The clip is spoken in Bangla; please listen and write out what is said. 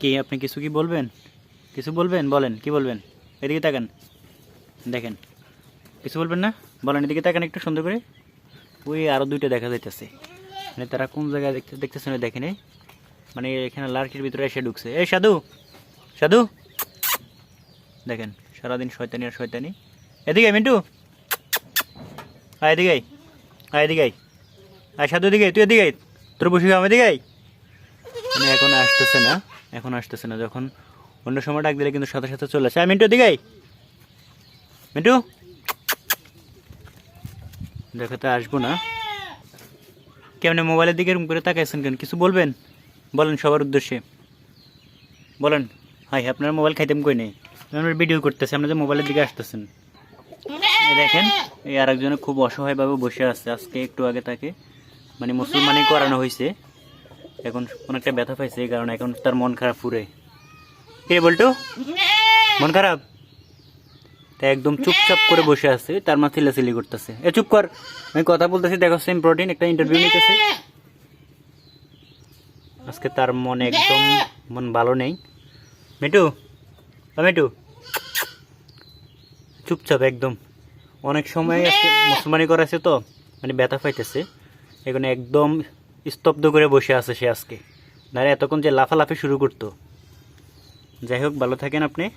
কি আপনি কিছু কি বলবেন? কিছু বলবেন? বলেন, কি বলবেন? এদিকে তাকান। দেখেন। কিছু বলবেন না? বলেন, এদিকে তাকান একটু সুন্দর করে। ওই আরও দুইটা দেখা যাইতেছে। মানে তারা কোন জায়গায় দেখতে দেখতেছে না দেখেনি। মানে এখানে লার্কির ভিতরে এসে ঢুকছে। এই সাধু! সাধু! দেখেন, সারাদিন শয়তানি আর শয়তানি। এদিকে মিন্টু। আয়, এদিকে আয়। এদিকে আয়। সাধু, এদিকে তুই এদিকে তোর বসে আমি এদিকে। মানে এখন আসতেছে না, এখন আসতেছে না, যখন অন্য সময় ডাক দিলে কিন্তু সাথে সাথে চলে আসে। মিন্টু আয়। মিন্টু? দেখাতে আসব না। কেমন মোবাইলের দিকে এরকম করে তাকাইছেন কেন? কিছু বলবেন? বলেন সবার উদ্দেশ্যে। বলেন, হাই, আপনার মোবাইল খাইতেম কই নেই? আমরা ভিডিও করতেছি যে মোবাইলের দিকে আসতেছেন। দেখেন, এই আরেকজনে খুব অসহায়ভাবে বসে আছে। আজকে একটু আগে তাকে মানে মুসলমানি করানো হয়েছে। এখন অনেকটা ব্যথা পাইছে, এই কারণে এখন তার মন খারাপ পুরে। কে বলতো মন খারাপ? তাই একদম চুপচাপ করে বসে আছে, তার মা চিল্লাচিল্লি করতেছে। এ, চুপ কর। আমি কথা বলতেছি, দেখো সেম প্রোটিন একটা ইন্টারভিউ নিতেছে। আজকে তার মন একদম, মন ভালো নেই। মিটু মিটু চুপচাপ একদম। অনেক সময় আজকে মুসলমানি করাছে তো মানে ব্যথা পাইতেছে। এখানে একদম স্তব্ধ করে বসে আছে সে আজকে। নারে, এতক্ষণ যে লাফালাফি শুরু করতো। যাই হোক, ভালো থাকেন আপনি।